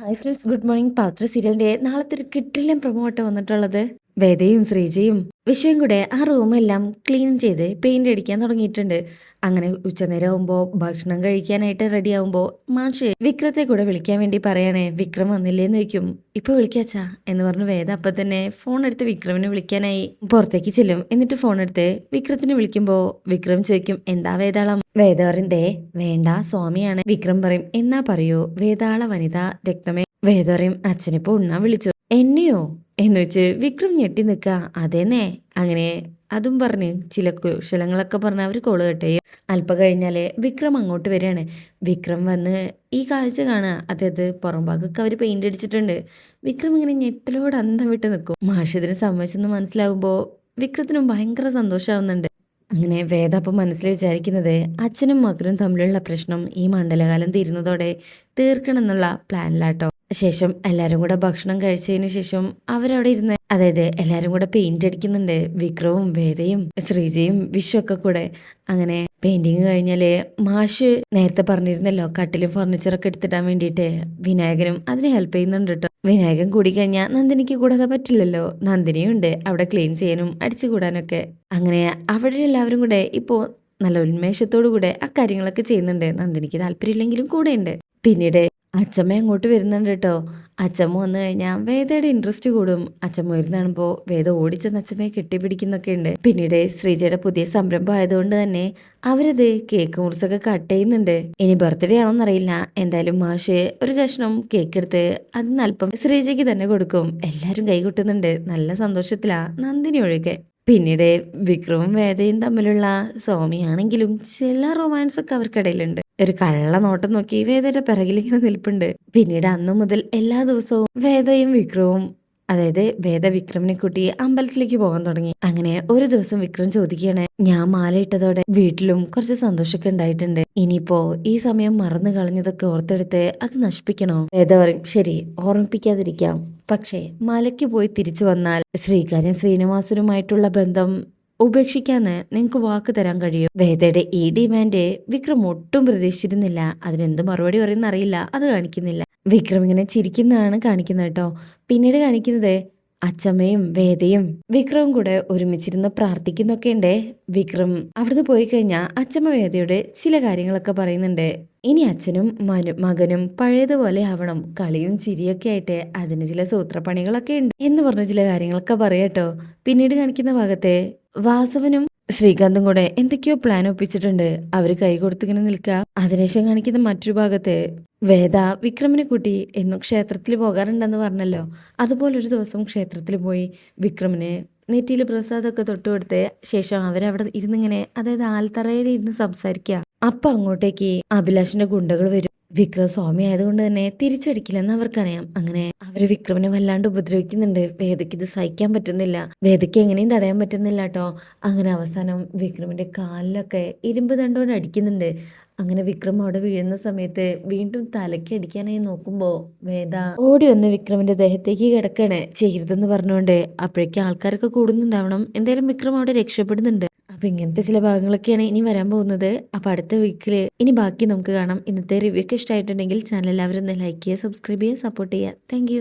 Hi friends good morning. Pathra സീരിയലിന്റെ നാളത്തെ ഒരു കിട്ടിലും പ്രൊമോട്ട് വന്നിട്ടുള്ളത്. വേദയും ശ്രീജയും വിഷയം കൂടെ ആ റൂമെല്ലാം ക്ലീൻ ചെയ്ത് പെയിന്റ് അടിക്കാൻ തുടങ്ങിയിട്ടുണ്ട്. അങ്ങനെ ഉച്ചനേരം ആവുമ്പോ ഭക്ഷണം കഴിക്കാനായിട്ട് റെഡി ആവുമ്പോൾ മാഷ് വിക്രത്തെ കൂടെ വിളിക്കാൻ വേണ്ടി പറയണേ വിക്രം വന്നില്ലേന്ന് ചോദിക്കും. ഇപ്പൊ വിളിക്കാച്ചാ? എന്ന് പറഞ്ഞു വേദ അപ്പൊ തന്നെ ഫോൺ എടുത്ത് വിക്രമിനെ വിളിക്കാനായി പുറത്തേക്ക് ചെല്ലും. എന്നിട്ട് ഫോൺ എടുത്ത് വിക്രത്തിനെ വിളിക്കുമ്പോ വിക്രം ചോദിക്കും എന്താ വേതാളം വേദ പറയും ദേ വേണ്ട സ്വാമിയാണ് വിക്രം പറയും. എന്നാ പറയൂ വേതാള വനിത രക്തമേ വേദവറിയും അച്ഛനിപ്പോ ഉണ്ണാൻ വിളിച്ചു. എന്നെയോ? എന്ന് വെച്ച് വിക്രം ഞെട്ടി നിൽക്ക അതേന്നെ. അങ്ങനെ അതും പറഞ്ഞ് ചില കുശലങ്ങളൊക്കെ പറഞ്ഞ് അവർ കോൾ കെട്ടേ അല്പം കഴിഞ്ഞാൽ വിക്രം അങ്ങോട്ട് വരികയാണ്. വിക്രം വന്ന് ഈ കാഴ്ച കാണുക. അതായത് പുറം ഭാഗമൊക്കെ അവർ പെയിന്റ് അടിച്ചിട്ടുണ്ട്. വിക്രം ഇങ്ങനെ ഞെട്ടലോട് അന്തം വിട്ട് നിൽക്കും. മാഷിതിന് സമ്മതിച്ചെന്ന് മനസ്സിലാകുമ്പോൾ വിക്രത്തിനും ഭയങ്കര സന്തോഷമാവുന്നുണ്ട്. അങ്ങനെ വേദ അപ്പം മനസ്സിൽ വിചാരിക്കുന്നത് അച്ഛനും മകനും തമ്മിലുള്ള പ്രശ്നം ഈ മണ്ഡലകാലം തീരുന്നതോടെ തീർക്കണം എന്നുള്ള പ്ലാനിലാട്ടോ. ശേഷം എല്ലാവരും കൂടെ ഭക്ഷണം കഴിച്ചതിന് ശേഷം അവരവിടെ ഇരുന്ന് അതായത് എല്ലാവരും കൂടെ പെയിന്റ് അടിക്കുന്നുണ്ട് വിക്രവും വേദയും ശ്രീജയും വിഷുവൊക്കെ കൂടെ. അങ്ങനെ പെയിന്റിങ് കഴിഞ്ഞാൽ മാഷ് നേരത്തെ പറഞ്ഞിരുന്നല്ലോ കട്ടിലും ഫർണിച്ചറൊക്കെ എടുത്തിടാൻ വേണ്ടിയിട്ട്. വിനായകനും അതിന് ഹെൽപ്പ് ചെയ്യുന്നുണ്ട് കേട്ടോ വിനായകൻ കൂടി കഴിഞ്ഞാൽ നന്ദിനിക്ക് കൂടാതെ പറ്റില്ലല്ലോ. നന്ദിനിയും ഉണ്ട് അവിടെ ക്ലീൻ ചെയ്യാനും അടിച്ചു കൂടാനൊക്കെ. അങ്ങനെ അവിടെ എല്ലാവരും കൂടെ ഇപ്പോ നല്ല ഉന്മേഷത്തോടു കൂടെ ആ കാര്യങ്ങളൊക്കെ ചെയ്യുന്നുണ്ട്. നന്ദിനിക്ക് താല്പര്യമില്ലെങ്കിലും കൂടെയുണ്ട്. പിന്നീട് അച്ചമ്മ അങ്ങോട്ട് വരുന്നുണ്ട് കേട്ടോ അച്ചമ്മ വന്നു കഴിഞ്ഞാൽ വേദയുടെ ഇൻട്രസ്റ്റ് കൂടും. അച്ചമ്മ വരുന്നതാണിപ്പോൾ വേദ ഓടിച്ചെന്ന് അച്ചമ്മയെ കെട്ടിപ്പിടിക്കുന്നൊക്കെ ഉണ്ട്. പിന്നീട് ശ്രീജയുടെ പുതിയ സംരംഭം ആയതുകൊണ്ട് തന്നെ അവരത് കേക്ക് മുറിച്ചൊക്കെ കട്ട് ചെയ്യുന്നുണ്ട്. ഇനി ബർത്ത്ഡേ ആണോന്നറിയില്ല എന്തായാലും മാഷ് ഒരു കഷ്ണം കേക്ക് എടുത്ത് അത് നല്പം ശ്രീജയ്ക്ക് തന്നെ കൊടുക്കും. എല്ലാവരും കൈകൊട്ടുന്നുണ്ട് നല്ല സന്തോഷത്തിലാ നന്ദിനി ഒഴികെ പിന്നീട് വിക്രമും വേദയും തമ്മിലുള്ള സ്വാമിയാണെങ്കിലും ചില റൊമാൻസ് ഒക്കെ അവർക്കിടയിലുണ്ട്. ഒരു കള്ള നോട്ടം നോക്കി വേദയുടെ പിറകിൽ ഇങ്ങനെ നിൽപ്പുണ്ട്. പിന്നീട് അന്നു മുതൽ എല്ലാ ദിവസവും വേദയും വിക്രവും അതായത് വേദ വിക്രമിനെ കൂട്ടി അമ്പലത്തിലേക്ക് പോകാൻ തുടങ്ങി. അങ്ങനെ ഒരു ദിവസം വിക്രം ചോദിക്കുകയാണ് ഞാൻ മാല ഇട്ടതോടെ വീട്ടിലും കുറച്ച് സന്തോഷമൊക്കെ ഉണ്ടായിട്ടുണ്ട്. ഇനിയിപ്പോ ഈ സമയം മറന്നു കളഞ്ഞതൊക്കെ ഓർത്തെടുത്ത് അത് നശിപ്പിക്കണോ? വേദ പറയും ശരി ഓർമ്മിപ്പിക്കാതിരിക്കാം. പക്ഷേ മലയ്ക്ക് പോയി തിരിച്ചു വന്നാൽ ശ്രീകാര്യം ശ്രീനിവാസനുമായിട്ടുള്ള ബന്ധം ഉപേക്ഷിക്കാന്ന് നിങ്ങൾക്ക് വാക്ക് തരാൻ കഴിയും? വേദയുടെ ഈ ഡിമാൻഡ് വിക്രം ഒട്ടും പ്രതീക്ഷിച്ചിരുന്നില്ല. അതിനെന്ത് മറുപടി പറയുന്ന അറിയില്ല. അത് കാണിക്കുന്നില്ല. വിക്രം ഇങ്ങനെ ചിരിക്കുന്നതാണ് കാണിക്കുന്നത് കേട്ടോ. പിന്നീട് കാണിക്കുന്നത് അച്ചമ്മയും വേദയും വിക്രവും കൂടെ ഒരുമിച്ചിരുന്ന് പ്രാർത്ഥിക്കുന്നൊക്കെ ഉണ്ട് വിക്രം അവിടുന്ന് പോയി കഴിഞ്ഞാൽ അച്ചമ്മ വേദയുടെ ചില കാര്യങ്ങളൊക്കെ പറയുന്നുണ്ട്. ഇനി അച്ഛനും മനു മകനും പഴയതുപോലെ ആവണം. കളിയും ചിരിയൊക്കെ ആയിട്ട് അതിന് ചില സൂത്രപ്പണികളൊക്കെ ഉണ്ട് എന്ന് പറഞ്ഞ ചില കാര്യങ്ങളൊക്കെ പറയാട്ടോ പിന്നീട് കാണിക്കുന്ന ഭാഗത്തെ വാസവനും ശ്രീകാന്തും കൂടെ എന്തൊക്കെയോ പ്ലാൻ ഒപ്പിച്ചിട്ടുണ്ട്. അവർ കൈ കൊടുത്തിങ്ങനെ നിൽക്കുക അതിനുശേഷം കാണിക്കുന്ന മറ്റൊരു ഭാഗത്ത് വേദ വിക്രമിനെ കൂട്ടി എന്നും ക്ഷേത്രത്തിൽ പോകാറുണ്ടെന്ന് പറഞ്ഞല്ലോ. അതുപോലെ ഒരു ദിവസം ക്ഷേത്രത്തിൽ പോയി വിക്രമിനെ നെറ്റിയിൽ പ്രസാദമൊക്കെ തൊട്ടുകൊടുത്ത് ശേഷം അവരവിടെ ഇരുന്നിങ്ങനെ അതായത് ആൽത്തറയിൽ ഇരുന്ന് സംസാരിക്കുക അപ്പൊ അങ്ങോട്ടേക്ക് അഭിലാഷിന്റെ ഗുണ്ടകൾ വരും. വിക്രം സ്വാമി ആയതുകൊണ്ട് തന്നെ തിരിച്ചടിക്കില്ലെന്ന് അവർക്കറിയാം. അങ്ങനെ അവർ വിക്രമിനെ വല്ലാണ്ട് ഉപദ്രവിക്കുന്നുണ്ട്. വേദയ്ക്ക് ഇത് സഹിക്കാൻ പറ്റുന്നില്ല. വേദയ്ക്ക് എങ്ങനെയും തടയാൻ പറ്റുന്നില്ല കേട്ടോ അങ്ങനെ അവസാനം വിക്രമിന്റെ കാലിലൊക്കെ ഇരുമ്പ് തണ്ടോണ്ട് അടിക്കുന്നുണ്ട്. അങ്ങനെ വിക്രം അവിടെ വീഴുന്ന സമയത്ത് വീണ്ടും തലയ്ക്ക് അടിക്കാനായി നോക്കുമ്പോ വേദ ഓടി വന്ന് വിക്രമിന്റെ ദേഹത്തേക്ക് കിടക്കണേ. ചെയ്യരുതെന്ന് പറഞ്ഞുകൊണ്ട് അപ്പോഴേക്കും ആൾക്കാരൊക്കെ കൂടുന്നുണ്ടാവണം. എന്തായാലും വിക്രം അവിടെ രക്ഷപ്പെടുന്നുണ്ട്. അപ്പൊ ഇങ്ങനത്തെ ചില ഭാഗങ്ങളൊക്കെയാണ് ഇനി വരാൻ പോകുന്നത്. അപ്പൊ അടുത്ത വീക്കിൽ ഇനി ബാക്കി നമുക്ക് കാണാം. ഇന്നത്തെ റിവ്യൂ ഒക്കെ ഇഷ്ടമായിട്ടുണ്ടെങ്കിൽ ചാനൽ എല്ലാവരും ഒന്ന് ലൈക്ക് ചെയ്യുക സബ്സ്ക്രൈബ് ചെയ്യുക സപ്പോർട്ട് ചെയ്യുക. താങ്ക്